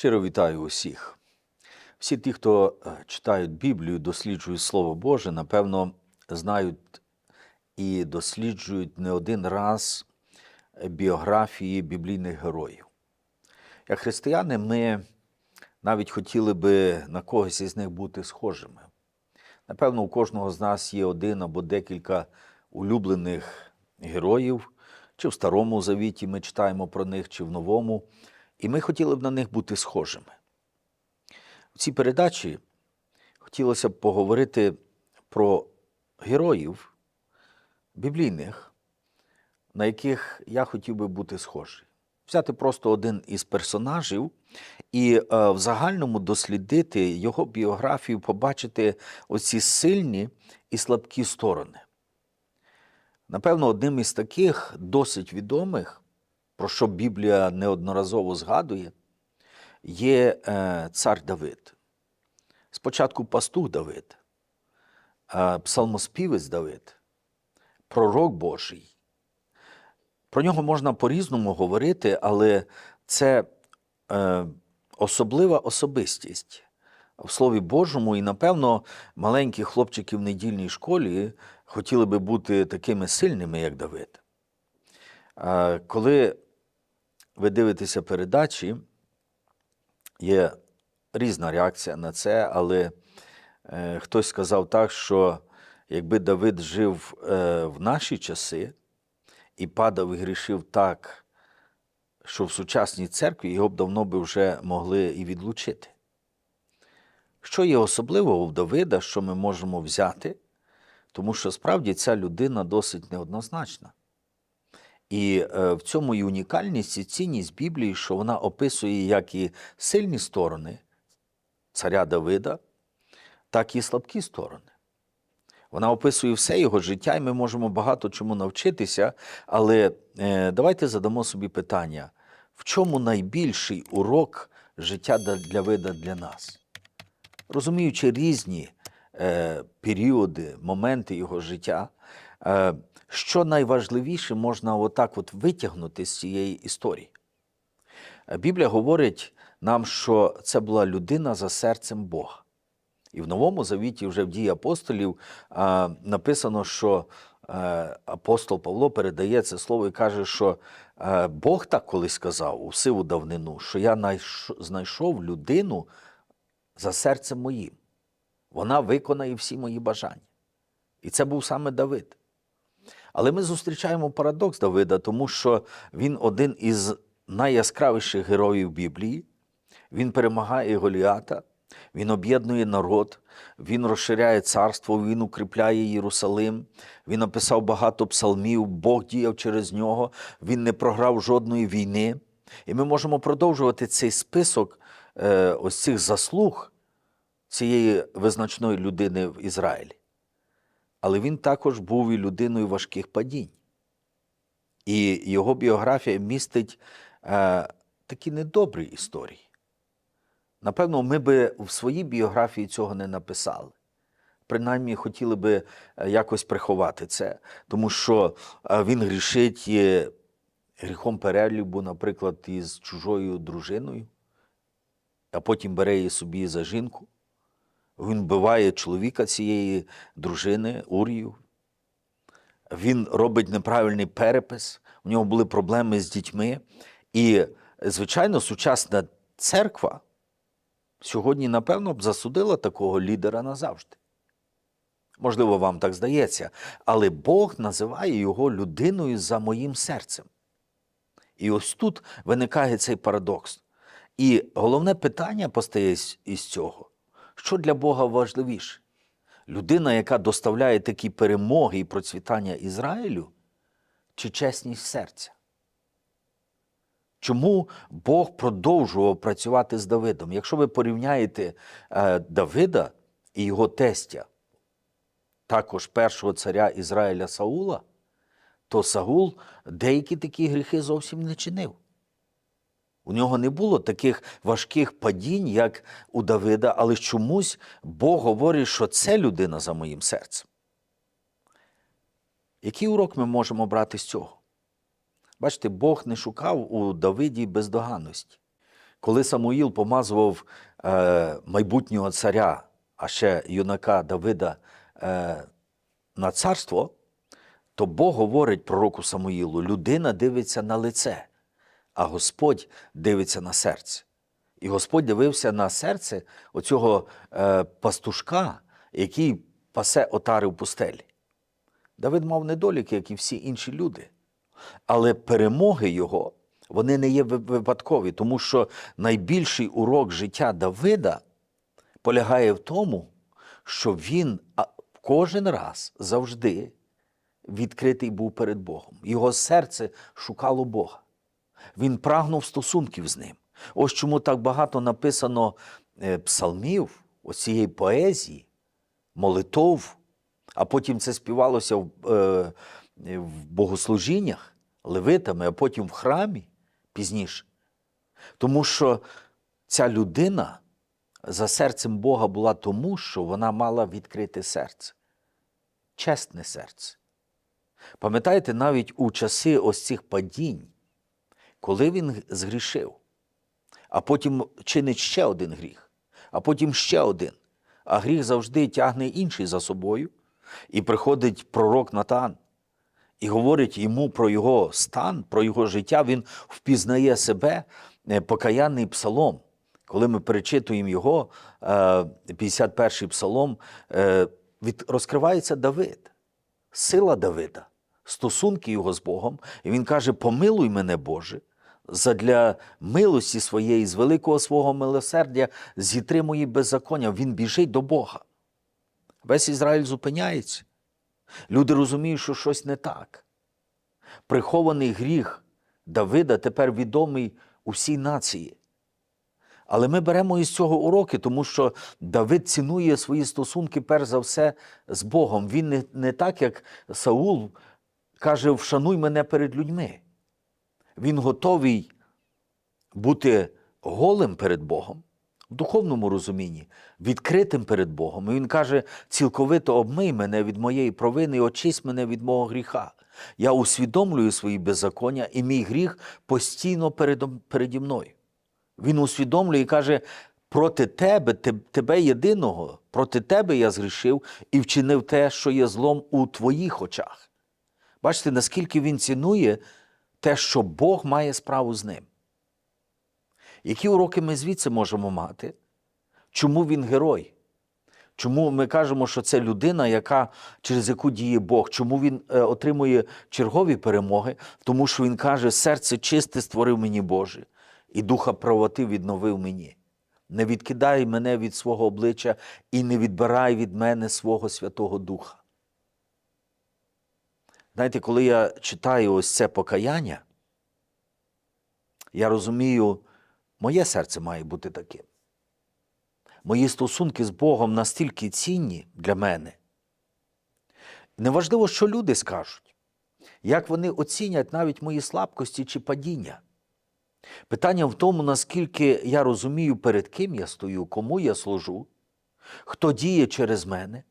Щиро вітаю усіх. Всі ті, хто е, читають Біблію, досліджують Слово Боже, напевно, знають і досліджують не один раз біографії біблійних героїв. Як християни, ми навіть хотіли би на когось із них бути схожими. Напевно, у кожного з нас є один або декілька улюблених героїв, чи в Старому Завіті ми читаємо про них, чи в Новому, і ми хотіли б на них бути схожими. В цій передачі хотілося б поговорити про героїв біблійних, на яких я хотів би бути схожий. Взяти просто один із персонажів і е, в загальному дослідити його біографію, побачити оці сильні і слабкі сторони. Напевно, одним із таких досить відомих, про що Біблія неодноразово згадує, є е, цар Давид. Спочатку пастух Давид, е, псалмоспівець Давид, пророк Божий. Про нього можна по-різному говорити, але це е, особлива особистість в Слові Божому, і, напевно, маленькі хлопчики в недільній школі хотіли би бути такими сильними, як Давид. Коли ви дивитеся передачі, є різна реакція на це, але е, хтось сказав так, що якби Давид жив е, в наші часи і падав і грішив так, що в сучасній церкві його б давно би вже могли і відлучити. Що є особливого в Давида, що ми можемо взяти? Тому що справді ця людина досить неоднозначна. І е, в цьому і унікальність і цінність Біблії, що вона описує як і сильні сторони царя Давида, так і слабкі сторони. Вона описує все його життя, і ми можемо багато чому навчитися, але е, давайте задамо собі питання, в чому найбільший урок життя для вида для нас? Розуміючи різні е, періоди, моменти його життя, що найважливіше можна отак от витягнути з цієї історії? Біблія говорить нам, що це була людина за серцем Бога. І в Новому Завіті, вже в дії апостолів, написано, що е, апостол Павло передає це слово і каже, що е, Бог так колись сказав у сиву давнину, що я знайшов людину за серцем моїм. Вона виконає всі мої бажання. І це був саме Давид. Але ми зустрічаємо парадокс Давида, тому що він один із найяскравіших героїв Біблії. Він перемагає Голіата, він об'єднує народ, він розширяє царство, він укріпляє Єрусалим, він написав багато псалмів, Бог діяв через нього, він не програв жодної війни. І ми можемо продовжувати цей список е, ось цих заслуг цієї визначної людини в Ізраїлі. Але він також був і людиною важких падінь. І його біографія містить е, такі недобрі історії. Напевно, ми би в своїй біографії цього не написали. Принаймні хотіли би е, якось приховати це, тому що е, він грішить гріхом перелюбу, наприклад, із чужою дружиною, а потім бере її собі за жінку. Він вбиває чоловіка цієї дружини, Урію. Він робить неправильний перепис, у нього були проблеми з дітьми. І, звичайно, сучасна церква сьогодні, напевно, б засудила такого лідера назавжди. Можливо, вам так здається, але Бог називає його людиною за моїм серцем. І ось тут виникає цей парадокс. І головне питання постає із цього: що для Бога важливіше? Людина, яка доставляє такі перемоги і процвітання Ізраїлю, чи чесність серця? Чому Бог продовжував працювати з Давидом? Якщо ви порівняєте е, Давида і його тестя, також першого царя Ізраїля Саула, то Саул деякі такі гріхи зовсім не чинив. У нього не було таких важких падінь, як у Давида, але чомусь Бог говорить, що це людина за моїм серцем. Який урок ми можемо брати з цього? Бачите, Бог не шукав у Давиді бездоганності. Коли Самуїл помазував е, майбутнього царя, а ще юнака Давида е, на царство, то Бог говорить пророку Самуїлу: людина дивиться на лице, а Господь дивиться на серце. І Господь дивився на серце оцього е, пастушка, який пасе отари в пустелі. Давид мав недоліки, як і всі інші люди. Але перемоги його вони не є випадкові, тому що найбільший урок життя Давида полягає в тому, що він кожен раз завжди відкритий був перед Богом. Його серце шукало Бога. Він прагнув стосунків з ним. Ось чому так багато написано е, псалмів, ось цієї поезії, молитов, а потім це співалося в, е, в богослужіннях левитами, а потім в храмі пізніше. Тому що ця людина за серцем Бога була тому, що вона мала відкрите серце, чесне серце. Пам'ятаєте, навіть у часи ось цих падінь, коли він згрішив, а потім чинить ще один гріх, а потім ще один, а гріх завжди тягне інший за собою, і приходить пророк Натан і говорить йому про його стан, про його життя. Він впізнає себе, е, покаянний псалом. Коли ми перечитуємо його, е, 51-й псалом, е, розкривається Давид, сила Давида, стосунки його з Богом. І він каже: Помилуй мене, Боже, задля милості своєї, з великого свого милосердя, зітри мої беззаконня. Він біжить до Бога. Весь Ізраїль зупиняється. Люди розуміють, що щось не так. Прихований гріх Давида тепер відомий усій нації. Але ми беремо із цього уроки, тому що Давид цінує свої стосунки перш за все з Богом. Він не, не так, як Саул каже: вшануй мене перед людьми. Він готовий бути голим перед Богом, в духовному розумінні, відкритим перед Богом. І він каже: цілковито обмий мене від моєї провини і очисть мене від мого гріха. Я усвідомлюю свої беззаконня, і мій гріх постійно передо- переді мною. Він усвідомлює і каже: проти тебе, тебе єдиного, проти тебе я згрішив і вчинив те, що є злом у твоїх очах. Бачите, наскільки він цінує те, що Бог має справу з ним. Які уроки ми звідси можемо мати? Чому він герой? Чому ми кажемо, що це людина, яка, через яку діє Бог? Чому він е, отримує чергові перемоги? Тому що він каже: серце чисте створив мені Боже, і духа правоти відновив мені. Не відкидай мене від свого обличчя і не відбирай від мене свого Святого Духа. Знаєте, коли я читаю ось це покаяння, я розумію, моє серце має бути таким. Мої стосунки з Богом настільки цінні для мене. Неважливо, що люди скажуть, як вони оцінять навіть мої слабкості чи падіння. Питання в тому, наскільки я розумію, перед ким я стою, кому я служу, хто діє через мене.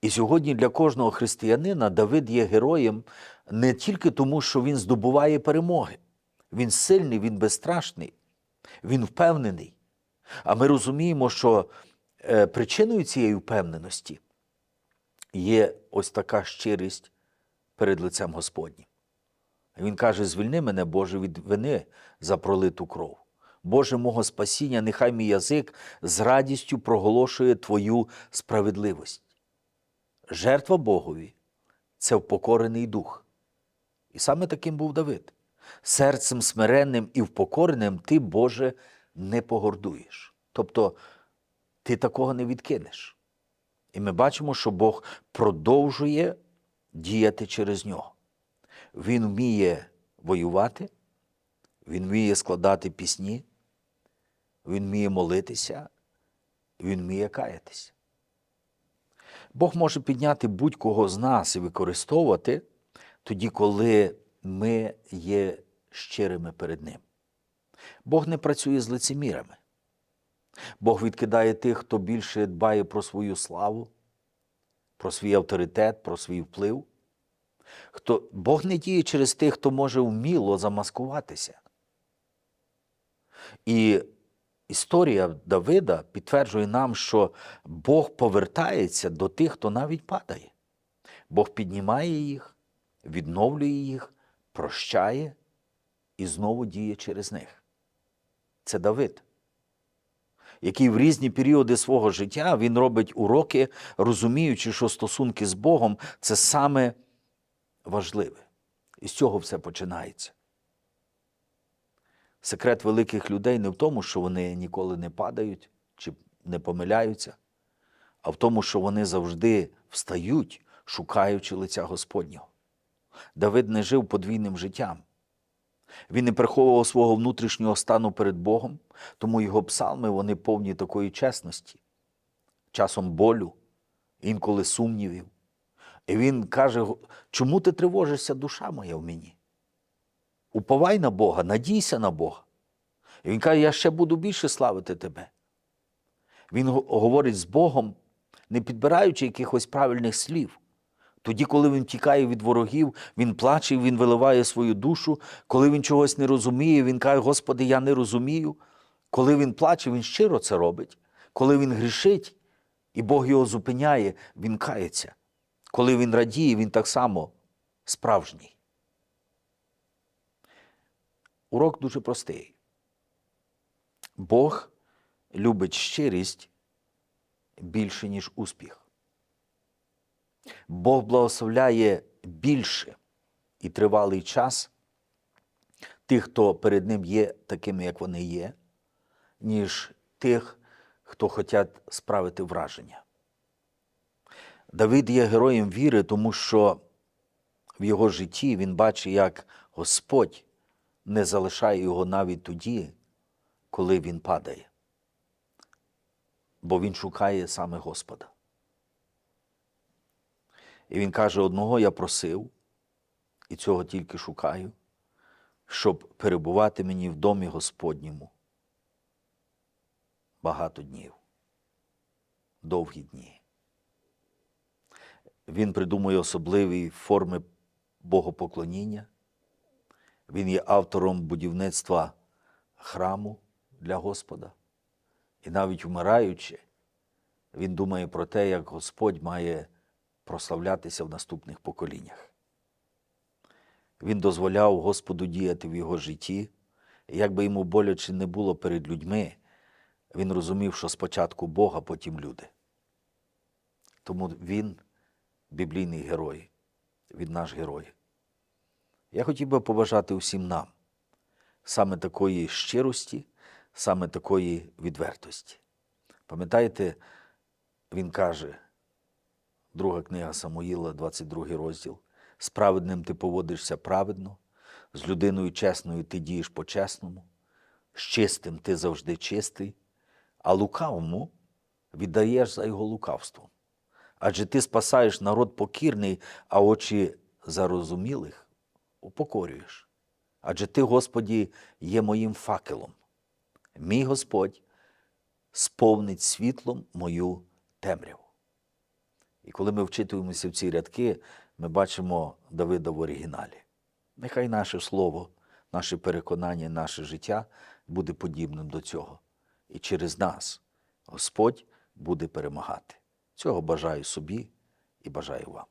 І сьогодні для кожного християнина Давид є героєм не тільки тому, що він здобуває перемоги. Він сильний, він безстрашний, він впевнений. А ми розуміємо, що е, причиною цієї впевненості є ось така щирість перед лицем Господнім. Він каже: звільни мене, Боже, від вини за пролиту кров. Боже мого спасіння, нехай мій язик з радістю проголошує Твою справедливість. Жертва Богові це впокорений дух. І саме таким був Давид. Серцем смиренним і впокореним ти, Боже, не погордуєш. Тобто ти такого не відкинеш. І ми бачимо, що Бог продовжує діяти через нього. Він вміє воювати, він вміє складати пісні, він вміє молитися, він вміє каятися. Бог може підняти будь-кого з нас і використовувати тоді, коли ми є щирими перед Ним. Бог не працює з лицемірами. Бог відкидає тих, хто більше дбає про свою славу, про свій авторитет, про свій вплив. Хто... Бог не діє через тих, хто може вміло замаскуватися. І історія Давида підтверджує нам, що Бог повертається до тих, хто навіть падає. Бог піднімає їх, відновлює їх, прощає і знову діє через них. Це Давид, який в різні періоди свого життя він робить уроки, розуміючи, що стосунки з Богом це саме важливе. І з цього все починається. Секрет великих людей не в тому, що вони ніколи не падають чи не помиляються, а в тому, що вони завжди встають, шукаючи лиця Господнього. Давид не жив подвійним життям. Він не приховував свого внутрішнього стану перед Богом, тому його псалми вони повні такої чесності, часом болю, інколи сумнівів. І він каже: чому ти тривожишся, душа моя в мені? Уповай на Бога, надійся на Бога. І він каже, я ще буду більше славити тебе. Він говорить з Богом, не підбираючи якихось правильних слів. Тоді, коли він тікає від ворогів, він плаче, він виливає свою душу. Коли він чогось не розуміє, він каже, Господи, я не розумію. Коли він плаче, він щиро це робить. Коли він грішить, і Бог його зупиняє, він кається. Коли він радіє, він так само справжній. Урок дуже простий. Бог любить щирість більше, ніж успіх. Бог благословляє більше і тривалий час тих, хто перед ним є такими, як вони є, ніж тих, хто хочуть справити враження. Давид є героєм віри, тому що в його житті він бачить, як Господь не залишає його навіть тоді, коли він падає. Бо він шукає саме Господа. І він каже: одного я просив, і цього тільки шукаю, щоб перебувати мені в домі Господньому багато днів, довгі дні. Він придумує особливі форми богопоклоніння. Він є автором будівництва храму для Господа. І навіть вмираючи, він думає про те, як Господь має прославлятися в наступних поколіннях. Він дозволяв Господу діяти в його житті, і як би йому боляче не було перед людьми, він розумів, що спочатку Бог, а потім люди. Тому він біблійний герой, він наш герой. Я хотів би побажати усім нам саме такої щирості, саме такої відвертості. Пам'ятаєте, він каже, друга книга Самуїла, 22 розділ. З праведним ти поводишся праведно, з людиною чесною ти дієш по-чесному, з чистим ти завжди чистий, а лукавому віддаєш за його лукавством. Адже ти спасаєш народ покірний, а очі зарозумілих упокорюєш. Адже ти, Господі, є моїм факелом. Мій Господь сповнить світлом мою темряву. І коли ми вчитуємося в ці рядки, ми бачимо Давида в оригіналі. Нехай наше слово, наше переконання, наше життя буде подібним до цього. І через нас Господь буде перемагати. Цього бажаю собі і бажаю вам.